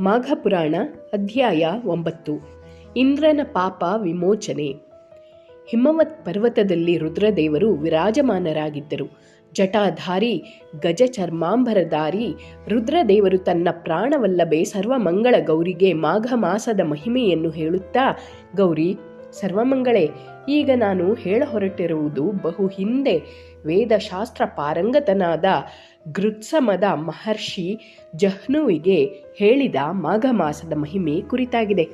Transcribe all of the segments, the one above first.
ಮಾಘಪುರಾಣ ಅಧ್ಯಾಯ ಒಂಬತ್ತು. ಇಂದ್ರನ ಪಾಪ ವಿಮೋಚನೆ. ಹಿಮವತ್ ಪರ್ವತದಲ್ಲಿ ರುದ್ರದೇವರು ವಿರಾಜಮಾನರಾಗಿದ್ದರು. ಜಟಾಧಾರಿ ಗಜ ಚರ್ಮಾಂಬರಧಾರಿ ರುದ್ರದೇವರು ತನ್ನ ಪ್ರಾಣವಲ್ಲಭೆ ಸರ್ವಮಂಗಳ ಗೌರಿಗೆ ಮಾಘ ಮಾಸದ ಮಹಿಮೆಯನ್ನು ಹೇಳುತ್ತಾ, ಗೌರಿ, ಸರ್ವಮಂಗಳೇ, ಈಗ ನಾನು ಹೇಳ ಹೊರಟಿರುವುದು ಬಹು ಹಿಂದೆ ವೇದಶಾಸ್ತ್ರ ಪಾರಂಗತನಾದ ಗೃತ್ಸಮದ ಮಹರ್ಷಿ ಜಹ್ನುವಿಗೆ ಹೇಳಿದ ಮಾಘ ಮಾಸದ ಮಹಿಮೆ ಕುರಿತಾಗಿದೆ.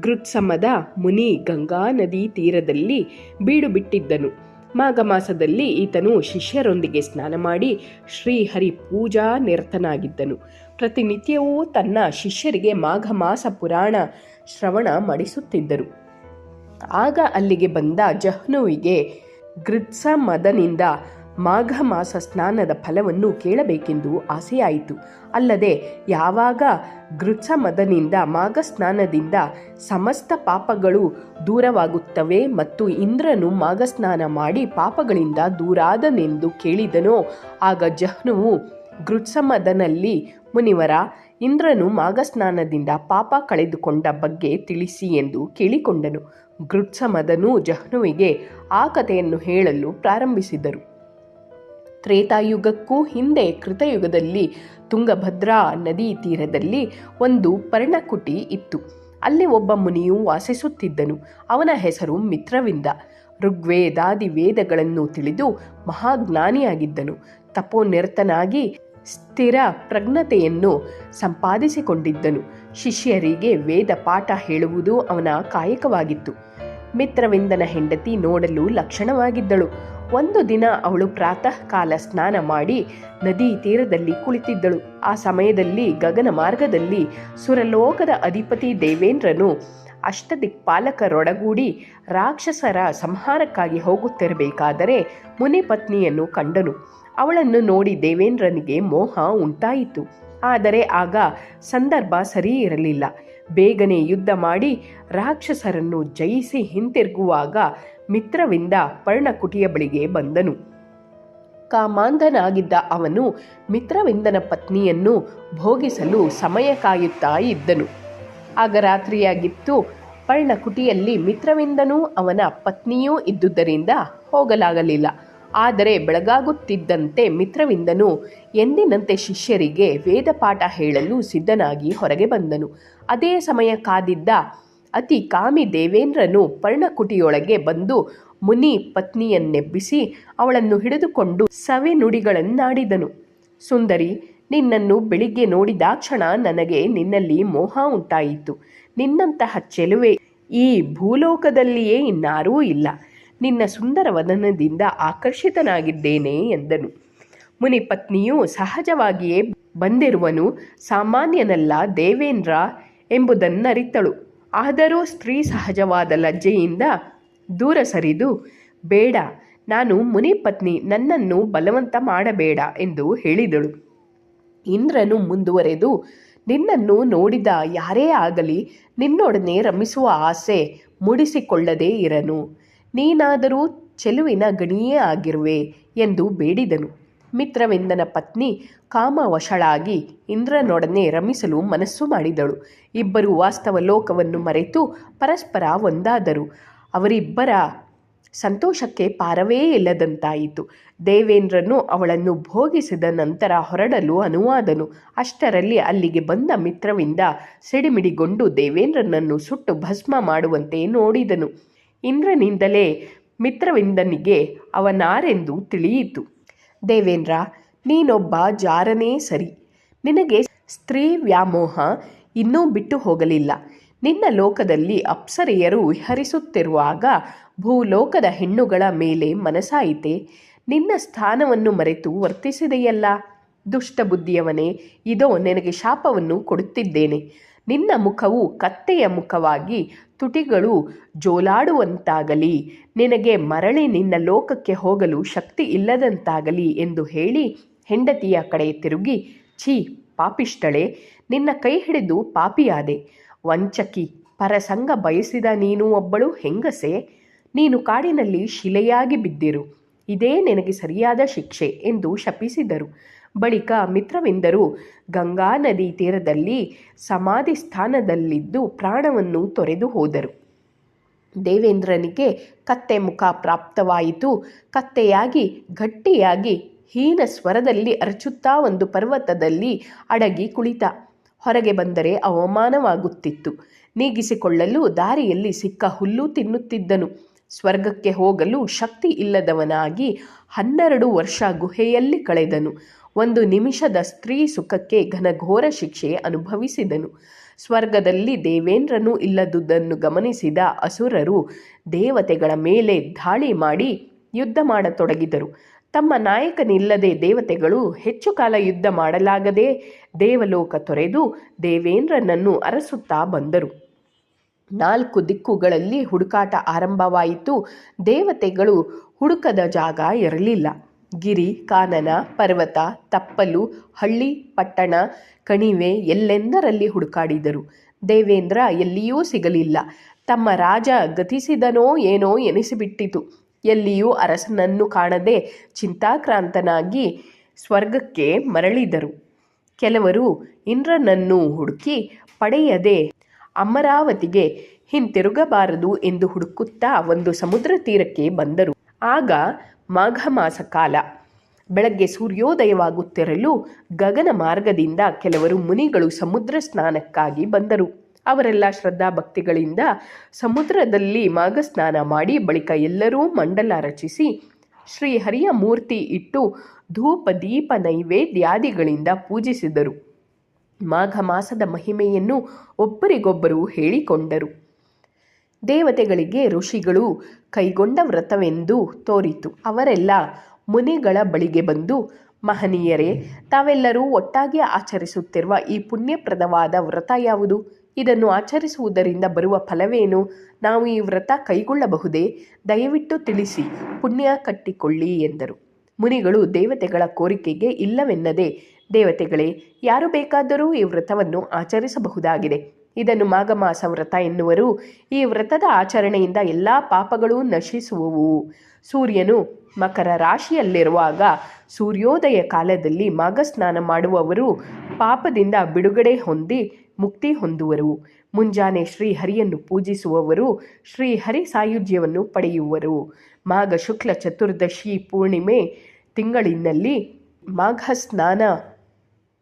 ಗೃತ್ಸಮದ ಮುನಿ ಗಂಗಾ ನದಿ ತೀರದಲ್ಲಿ ಬೀಡು ಬಿಟ್ಟಿದ್ದನು. ಮಾಘ ಮಾಸದಲ್ಲಿ ಈತನು ಶಿಷ್ಯರೊಂದಿಗೆ ಸ್ನಾನ ಮಾಡಿ ಶ್ರೀಹರಿ ಪೂಜಾ ನಿರತನಾಗಿದ್ದನು. ಪ್ರತಿನಿತ್ಯವೂ ತನ್ನ ಶಿಷ್ಯರಿಗೆ ಮಾಘ ಮಾಸ ಪುರಾಣ ಶ್ರವಣ ಮಾಡಿಸುತ್ತಿದ್ದರು. ಆಗ ಅಲ್ಲಿಗೆ ಬಂದ ಜಹ್ನುವಿಗೆ ಗೃತ್ಸಮದನಿಂದ ಮಾಘ ಮಾಸ ಸ್ನಾನದ ಫಲವನ್ನು ಕೇಳಬೇಕೆಂದು ಆಸೆಯಾಯಿತು. ಅಲ್ಲದೆ ಯಾವಾಗ ಗೃತ್ಸಮದನಿಂದ ಮಾಘ ಸ್ನಾನದಿಂದ ಸಮಸ್ತ ಪಾಪಗಳು ದೂರವಾಗುತ್ತವೆ ಮತ್ತು ಇಂದ್ರನು ಮಾಘ ಸ್ನಾನ ಮಾಡಿ ಪಾಪಗಳಿಂದ ದೂರಾದನೆಂದು ಕೇಳಿದನೋ, ಆಗ ಜಹ್ನುವು ಗೃತ್ಸಮದನಲ್ಲಿ, ಮುನಿವರ, ಇಂದ್ರನು ಮಾಘಸ್ನಾನದಿಂದ ಪಾಪ ಕಳೆದುಕೊಂಡ ಬಗ್ಗೆ ತಿಳಿಸಿ ಎಂದು ಕೇಳಿಕೊಂಡನು. ಗೃತ್ಸಮದನು ಜಹ್ನುವಿಗೆ ಆ ಕಥೆಯನ್ನು ಹೇಳಲು ಪ್ರಾರಂಭಿಸಿದರು. ತ್ರೇತಾಯುಗಕ್ಕೂ ಹಿಂದೆ ಕೃತಯುಗದಲ್ಲಿ ತುಂಗಭದ್ರಾ ನದಿ ತೀರದಲ್ಲಿ ಒಂದು ಪರ್ಣಕುಟಿ ಇತ್ತು. ಅಲ್ಲಿ ಒಬ್ಬ ಮುನಿಯು ವಾಸಿಸುತ್ತಿದ್ದನು. ಅವನ ಹೆಸರು ಮಿತ್ರವಿಂದ. ಋಗ್ವೇದಾದಿ ವೇದಗಳನ್ನು ತಿಳಿದು ಮಹಾಜ್ಞಾನಿಯಾಗಿದ್ದನು. ತಪೋನಿರತನಾಗಿ ಸ್ಥಿರ ಪ್ರಜ್ಞತೆಯನ್ನು ಸಂಪಾದಿಸಿಕೊಂಡಿದ್ದನು. ಶಿಷ್ಯರಿಗೆ ವೇದ ಪಾಠ ಹೇಳುವುದು ಅವನ ಕಾಯಕವಾಗಿತ್ತು. ಮಿತ್ರವಿಂದನ ಹೆಂಡತಿ ನೋಡಲು ಲಕ್ಷಣವಾಗಿದ್ದಳು. ಒಂದು ದಿನ ಅವಳು ಪ್ರಾತಃ ಕಾಲ ಸ್ನಾನ ಮಾಡಿ ನದಿ ತೀರದಲ್ಲಿ ಕುಳಿತಿದ್ದಳು. ಆ ಸಮಯದಲ್ಲಿ ಗಗನ ಮಾರ್ಗದಲ್ಲಿ ಸುರಲೋಕದ ಅಧಿಪತಿ ದೇವೇಂದ್ರನು ಅಷ್ಟದಿಕ್ಪಾಲಕರೊಡಗೂಡಿ ರಾಕ್ಷಸರ ಸಂಹಾರಕ್ಕಾಗಿ ಹೋಗುತ್ತಿರಬೇಕಾದರೆ ಮುನಿ ಪತ್ನಿಯನ್ನು ಕಂಡನು. ಅವಳನ್ನು ನೋಡಿ ದೇವೇಂದ್ರನಿಗೆ ಮೋಹ ಉಂಟಾಯಿತು. ಆದರೆ ಆಗ ಸಂದರ್ಭ ಸರಿ ಇರಲಿಲ್ಲ ಬೇಗನೆ ಯುದ್ಧ ಮಾಡಿ ರಾಕ್ಷಸರನ್ನು ಜಯಿಸಿ ಹಿಂತಿರುಗುವಾಗ ಮಿತ್ರವಿಂದ ಪರ್ಣಕುಟಿಯ ಬಳಿಗೆ ಬಂದನು. ಕಾಮಾಂಧನಾಗಿದ್ದ ಅವನು ಮಿತ್ರವಿಂದನ ಪತ್ನಿಯನ್ನು ಭೋಗಿಸಲು ಸಮಯ ಕಾಯುತ್ತಾ ಇದ್ದನು. ಆಗ ರಾತ್ರಿಯಾಗಿತ್ತು. ಪರ್ಣಕುಟಿಯಲ್ಲಿ ಮಿತ್ರವಿಂದನೂ ಅವನ ಪತ್ನಿಯೂ ಇದ್ದುದರಿಂದ ಹೋಗಲಾಗಲಿಲ್ಲ. ಆದರೆ ಬೆಳಗಾಗುತ್ತಿದ್ದಂತೆ ಮಿತ್ರವಿಂದನು ಎಂದಿನಂತೆ ಶಿಷ್ಯರಿಗೆ ವೇದಪಾಠ ಹೇಳಲು ಸಿದ್ಧನಾಗಿ ಹೊರಗೆ ಬಂದನು. ಅದೇ ಸಮಯ ಕಾದಿದ್ದ ಅತಿ ಕಾಮಿ ದೇವೇಂದ್ರನು ಪರ್ಣಕುಟಿಯೊಳಗೆ ಬಂದು ಮುನಿ ಪತ್ನಿಯನ್ನೆಬ್ಬಿಸಿ ಅವಳನ್ನು ಹಿಡಿದುಕೊಂಡು ಸವೆ ನುಡಿಗಳನ್ನಾಡಿದನು. ಸುಂದರಿ, ನಿನ್ನನ್ನು ಬೆಳಿಗ್ಗೆ ನೋಡಿದಾಕ್ಷಣ ನನಗೆ ನಿನ್ನಲ್ಲಿ ಮೋಹ ಉಂಟಾಯಿತು. ನಿನ್ನಂತಹ ಚೆಲುವೆ ಈ ಭೂಲೋಕದಲ್ಲಿಯೇ ಇನ್ನಾರೂ ಇಲ್ಲ. ನಿನ್ನ ಸುಂದರ ವದನದಿಂದ ಆಕರ್ಷಿತನಾಗಿದ್ದೇನೆ ಎಂದನು. ಮುನಿ ಪತ್ನಿಯು ಸಹಜವಾಗಿಯೇ ಬಂದಿರುವನು ಸಾಮಾನ್ಯನಲ್ಲ ದೇವೇಂದ್ರ ಎಂಬುದನ್ನರಿತಳು. ಆದರೂ ಸ್ತ್ರೀ ಸಹಜವಾದ ಲಜ್ಜೆಯಿಂದ ದೂರ ಸರಿದು, ಬೇಡ, ನಾನು ಮುನಿ ಪತ್ನಿ, ನನ್ನನ್ನು ಬಲವಂತ ಮಾಡಬೇಡ ಎಂದು ಹೇಳಿದಳು. ಇಂದ್ರನು ಮುಂದುವರೆದು, ನಿನ್ನನ್ನು ನೋಡಿದ ಯಾರೇ ಆಗಲಿ ನಿನ್ನೊಡನೆ ರಮಿಸುವ ಆಸೆ ಮೂಡಿಸಿಕೊಳ್ಳದೇ ಇರನು. ನೀನಾದರೂ ಚೆಲುವಿನ ಗಣಿಯೇ ಆಗಿರುವೆ ಎಂದು ಬೇಡಿದನು. ಮಿತ್ರವಿಂದನ ಪತ್ನಿ ಕಾಮವಶಳಾಗಿ ಇಂದ್ರನೊಡನೆ ರಮಿಸಲು ಮನಸ್ಸು ಮಾಡಿದಳು. ಇಬ್ಬರು ವಾಸ್ತವ ಲೋಕವನ್ನು ಮರೆತು ಪರಸ್ಪರ ಒಂದಾದರು. ಅವರಿಬ್ಬರ ಸಂತೋಷಕ್ಕೆ ಪಾರವೇ ಇಲ್ಲದಂತಾಯಿತು. ದೇವೇಂದ್ರನು ಅವಳನ್ನು ಭೋಗಿಸಿದ ನಂತರ ಹೊರಡಲು ಅನುವಾದನು. ಅಷ್ಟರಲ್ಲಿ ಅಲ್ಲಿಗೆ ಬಂದ ಮಿತ್ರವಿಂದ ಸಿಡಿಮಿಡಿಗೊಂಡು ದೇವೇಂದ್ರನನ್ನು ಸುಟ್ಟು ಭಸ್ಮ ಮಾಡುವಂತೆ ನೋಡಿದನು. ಇಂದ್ರನಿಂದಲೇ ಮಿತ್ರವಿಂದನಿಗೆ ಅವನಾರೆಂದು ತಿಳಿಯಿತು. ದೇವೇಂದ್ರ, ನೀನೊಬ್ಬ ಜಾರನೇ ಸರಿ. ನಿನಗೆ ಸ್ತ್ರೀ ವ್ಯಾಮೋಹ ಇನ್ನೂ ಬಿಟ್ಟು ಹೋಗಲಿಲ್ಲ. ನಿನ್ನ ಲೋಕದಲ್ಲಿ ಅಪ್ಸರೆಯರು ವಿಹರಿಸುತ್ತಿರುವಾಗ ಭೂಲೋಕದ ಹೆಣ್ಣುಗಳ ಮೇಲೆ ಮನಸಾಯಿತೆ. ನಿನ್ನ ಸ್ಥಾನವನ್ನು ಮರೆತು ವರ್ತಿಸಿದೆಯಲ್ಲ? ದುಷ್ಟ ಬುದ್ಧಿಯವನೇ ಇದೋ ನಿನಗೆ ಶಾಪವನ್ನು ಕೊಡುತ್ತಿದ್ದೇನೆ. ನಿನ್ನ ಮುಖವು ಕತ್ತೆಯ ಮುಖವಾಗಿ ತುಟಿಗಳು ಜೋಲಾಡುವಂತಾಗಲಿ. ನಿನಗೆ ಮರಳಿ ನಿನ್ನ ಲೋಕಕ್ಕೆ ಹೋಗಲು ಶಕ್ತಿ ಇಲ್ಲದಂತಾಗಲಿ ಎಂದು ಹೇಳಿ ಹೆಂಡತಿಯ ಕಡೆ ತಿರುಗಿ, ಛೀ ಪಾಪಿಷ್ಟಳೆ ನಿನ್ನ ಕೈ ಹಿಡಿದು ಪಾಪಿಯಾದೆ. ವಂಚಕಿ, ಪರಸಂಗ ಬಯಸಿದ ನೀನು ಒಬ್ಬಳು ಹೆಂಗಸೆ? ನೀನು ಕಾಡಿನಲ್ಲಿ ಶಿಲೆಯಾಗಿ ಬಿದ್ದಿರು. ಇದೇ ನಿನಗೆ ಸರಿಯಾದ ಶಿಕ್ಷೆ ಎಂದು ಶಪಿಸಿದರು. ಬಳಿಕ ಮಿತ್ರವಿಂದರು. ಗಂಗಾ ನದಿ ತೀರದಲ್ಲಿ ಸಮಾಧಿ ಸ್ಥಾನದಲ್ಲಿದ್ದು ಪ್ರಾಣವನ್ನು ತೊರೆದು ಹೋದರು. ದೇವೇಂದ್ರನಿಗೆ ಕತ್ತೆ ಮುಖ ಪ್ರಾಪ್ತವಾಯಿತು. ಕತ್ತೆಯಾಗಿ, ಗಟ್ಟಿಯಾಗಿ, ಹೀನ ಸ್ವರದಲ್ಲಿ ಅರಚುತ್ತಾ ಒಂದು ಪರ್ವತದಲ್ಲಿ ಅಡಗಿ ಕುಳಿತ. ಹೊರಗೆ ಬಂದರೆ ಅವಮಾನವಾಗುತ್ತಿತ್ತು. ನೀಗಿಸಿಕೊಳ್ಳಲು ದಾರಿಯಲ್ಲಿ ಸಿಕ್ಕ ಹುಲ್ಲು ತಿನ್ನುತ್ತಿದ್ದನು. ಸ್ವರ್ಗಕ್ಕೆ ಹೋಗಲು ಶಕ್ತಿ ಇಲ್ಲದವನಾಗಿ ಹನ್ನೆರಡು ವರ್ಷ ಗುಹೆಯಲ್ಲಿ ಕಳೆದನು. ಒಂದು ನಿಮಿಷದ ಸ್ತ್ರೀ ಸುಖಕ್ಕೆ ಘನಘೋರ ಶಿಕ್ಷೆ ಅನುಭವಿಸಿದನು. ಸ್ವರ್ಗದಲ್ಲಿ ದೇವೇಂದ್ರನು ಇಲ್ಲದುದನ್ನು ಗಮನಿಸಿದ ಅಸುರರು ದೇವತೆಗಳ ಮೇಲೆ ದಾಳಿ ಮಾಡಿ ಯುದ್ಧ ಮಾಡತೊಡಗಿದರು. ತಮ್ಮ ನಾಯಕನಿಲ್ಲದೆ ದೇವತೆಗಳು ಹೆಚ್ಚು ಕಾಲ ಯುದ್ಧ ಮಾಡಲಾಗದೆ ದೇವಲೋಕ ತೊರೆದು ದೇವೇಂದ್ರನನ್ನು ಅರಸುತ್ತಾ ಬಂದರು. ನಾಲ್ಕು ದಿಕ್ಕುಗಳಲ್ಲಿ ಹುಡುಕಾಟ ಆರಂಭವಾಯಿತು. ದೇವತೆಗಳು ಹುಡುಕದ ಜಾಗ ಇರಲಿಲ್ಲ. ಗಿರಿ, ಕಾನನ, ಪರ್ವತ, ತಪ್ಪಲು, ಹಳ್ಳಿ, ಪಟ್ಟಣ, ಕಣಿವೆ ಎಲ್ಲೆಂದರಲ್ಲಿ ಹುಡುಕಾಡಿದರು? ದೇವೇಂದ್ರ ಎಲ್ಲಿಯೂ ಸಿಗಲಿಲ್ಲ. ತಮ್ಮ ರಾಜ ಗತಿಸಿದನೋ ಏನೋ ಎನಿಸಿಬಿಟ್ಟಿತು. ಎಲ್ಲಿಯೂ ಅರಸನನ್ನು ಕಾಣದೆ ಚಿಂತಾಕ್ರಾಂತನಾಗಿ ಸ್ವರ್ಗಕ್ಕೆ ಮರಳಿದರು. ಕೆಲವರು ಇಂದ್ರನನ್ನು ಹುಡುಕಿ ಪಡೆಯದೆ ಅಮರಾವತಿಗೆ ಹಿಂತಿರುಗಬಾರದು ಎಂದು ಹುಡುಕುತ್ತಾ ಒಂದು ಸಮುದ್ರ ತೀರಕ್ಕೆ ಬಂದರು. ಆಗ ಮಾಘ ಮಾಸ ಕಾಲ. ಬೆಳಗ್ಗೆ ಸೂರ್ಯೋದಯವಾಗುತ್ತಿರಲು ಗಗನ ಮಾರ್ಗದಿಂದ ಕೆಲವರು ಮುನಿಗಳು ಸಮುದ್ರ ಸ್ನಾನಕ್ಕಾಗಿ ಬಂದರು. ಅವರೆಲ್ಲ ಶ್ರದ್ಧಾಭಕ್ತಿಗಳಿಂದ ಸಮುದ್ರದಲ್ಲಿ ಮಾಘ ಸ್ನಾನ ಮಾಡಿ ಬಳಿಕ ಎಲ್ಲರೂ ಮಂಡಲ ರಚಿಸಿ ಶ್ರೀಹರಿಯ ಮೂರ್ತಿ ಇಟ್ಟು ಧೂಪ, ದೀಪ, ನೈವೇದ್ಯಾದಿಗಳಿಂದ ಪೂಜಿಸಿದರು. ಮಾಘ ಮಾಸದ ಮಹಿಮೆಯನ್ನು ಒಬ್ಬರಿಗೊಬ್ಬರು ಹೇಳಿಕೊಂಡರು. ದೇವತೆಗಳಿಗೆ ಋಷಿಗಳು ಕೈಗೊಂಡ ವ್ರತವೆಂದು ತೋರಿತು. ಅವರೆಲ್ಲ ಮುನಿಗಳ ಬಳಿಗೆ ಬಂದು, ಮಹನೀಯರೇ, ತಾವೆಲ್ಲರೂ ಒಟ್ಟಾಗಿ ಆಚರಿಸುತ್ತಿರುವ ಈ ಪುಣ್ಯಪ್ರದವಾದ ವ್ರತ ಯಾವುದು? ಇದನ್ನು ಆಚರಿಸುವುದರಿಂದ ಬರುವ ಫಲವೇನು? ನಾವು ಈ ವ್ರತ ಕೈಗೊಳ್ಳಬಹುದೇ? ದಯವಿಟ್ಟು ತಿಳಿಸಿ, ಪುಣ್ಯ ಕಟ್ಟಿಕೊಳ್ಳಿ ಎಂದರು. ಮುನಿಗಳು ದೇವತೆಗಳ ಕೋರಿಕೆಗೆ ಇಲ್ಲವೆನ್ನದೆ, ದೇವತೆಗಳೇ, ಯಾರು ಬೇಕಾದರೂ ಈ ವ್ರತವನ್ನು ಆಚರಿಸಬಹುದಾಗಿದೆ. ಇದನ್ನು ಮಾಘಮಾಸ ವ್ರತ ಎನ್ನುವರು. ಈ ವ್ರತದ ಆಚರಣೆಯಿಂದ ಎಲ್ಲ ಪಾಪಗಳು ನಶಿಸುವವು. ಸೂರ್ಯನು ಮಕರ ರಾಶಿಯಲ್ಲಿರುವಾಗ ಸೂರ್ಯೋದಯ ಕಾಲದಲ್ಲಿ ಮಾಘ ಸ್ನಾನ ಮಾಡುವವರು ಪಾಪದಿಂದ ಬಿಡುಗಡೆ ಹೊಂದಿ ಮುಕ್ತಿ ಹೊಂದುವರು. ಮುಂಜಾನೆ ಶ್ರೀಹರಿಯನ್ನು ಪೂಜಿಸುವವರು ಶ್ರೀಹರಿ ಸಾಯುಜ್ಯವನ್ನು ಪಡೆಯುವರು. ಮಾಘ ಶುಕ್ಲ ಚತುರ್ದಶಿ ಪೂರ್ಣಿಮೆ ತಿಂಗಳಿನಲ್ಲಿ ಮಾಘ ಸ್ನಾನ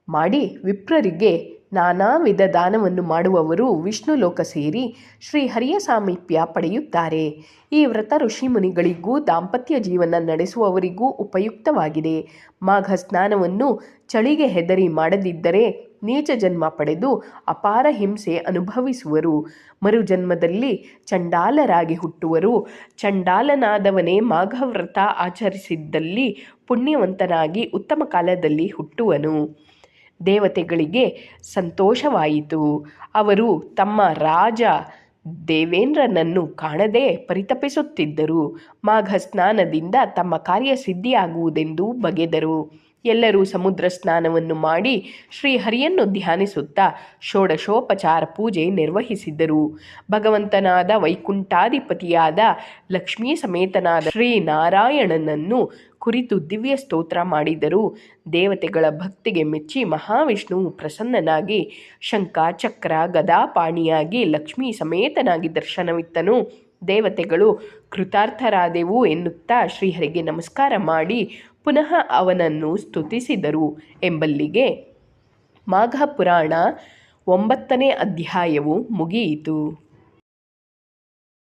ಮಾಡಿ ವಿಪ್ರರಿಗೆ ನಾನಾ ವಿಧ ದಾನವನ್ನು ಮಾಡುವವರು ವಿಷ್ಣು ಲೋಕ ಸೇರಿ ಶ್ರೀ ಹರಿಯ ಸಾಮೀಪ್ಯ ಪಡೆಯುತ್ತಾರೆ. ಈ ವ್ರತ ಋಷಿಮುನಿಗಳಿಗೂ ದಾಂಪತ್ಯ ಜೀವನ ನಡೆಸುವವರಿಗೂ ಉಪಯುಕ್ತವಾಗಿದೆ. ಮಾಘ ಸ್ನಾನವನ್ನು ಚಳಿಗೆ ಹೆದರಿ ಮಾಡದಿದ್ದರೆ ನೀಚ ಜನ್ಮ ಪಡೆದು ಅಪಾರ ಹಿಂಸೆ ಅನುಭವಿಸುವರು. ಮರುಜನ್ಮದಲ್ಲಿ ಚಂಡಾಲರಾಗಿ ಹುಟ್ಟುವರು. ಚಂಡಾಲನಾದವನೇ ಮಾಘ ವ್ರತ ಆಚರಿಸಿದ್ದಲ್ಲಿ ಪುಣ್ಯವಂತನಾಗಿ ಉತ್ತಮ ಕಾಲದಲ್ಲಿ ಹುಟ್ಟುವನು. ದೇವತೆಗಳಿಗೆ ಸಂತೋಷವಾಯಿತು. ಅವರು ತಮ್ಮ ರಾಜ ದೇವೇಂದ್ರನನ್ನು ಕಾಣದೆ ಪರಿತಪಿಸುತ್ತಿದ್ದರು. ಮಾಘ ಸ್ನಾನದಿಂದ ತಮ್ಮ ಕಾರ್ಯ ಸಿದ್ಧಿಯಾಗುವುದೆಂದು ಬಗೆದರು. ಎಲ್ಲರೂ ಸಮುದ್ರ ಸ್ನಾನವನ್ನು ಮಾಡಿ ಶ್ರೀಹರಿಯನ್ನು ಧ್ಯಾನಿಸುತ್ತಾ ಷೋಡಶೋಪಚಾರ ಪೂಜೆ ನಿರ್ವಹಿಸಿದರು. ಭಗವಂತನಾದ ವೈಕುಂಠಾಧಿಪತಿಯಾದ ಲಕ್ಷ್ಮೀ ಸಮೇತನಾದ ಶ್ರೀನಾರಾಯಣನನ್ನು ಕುರಿತು ದಿವ್ಯ ಸ್ತೋತ್ರ ಮಾಡಿದರು. ದೇವತೆಗಳ ಭಕ್ತಿಗೆ ಮೆಚ್ಚಿ ಮಹಾವಿಷ್ಣುವು ಪ್ರಸನ್ನನಾಗಿ ಶಂಖ ಚಕ್ರ ಗದಾಪಾಣಿಯಾಗಿ ಲಕ್ಷ್ಮೀ ಸಮೇತನಾಗಿ ದರ್ಶನವಿತ್ತನು. ದೇವತೆಗಳು ಕೃತಾರ್ಥರಾದೆವು ಎನ್ನುತ್ತಾ ಶ್ರೀಹರಿಗೆ ನಮಸ್ಕಾರ ಮಾಡಿ ಪುನಃ ಅವನನ್ನು ಸ್ತುತಿಸಿದರು. ಎಂಬಲ್ಲಿಗೆ ಮಾಘಪುರಾಣ ಒಂಬತ್ತನೇ ಅಧ್ಯಾಯವು ಮುಗಿಯಿತು.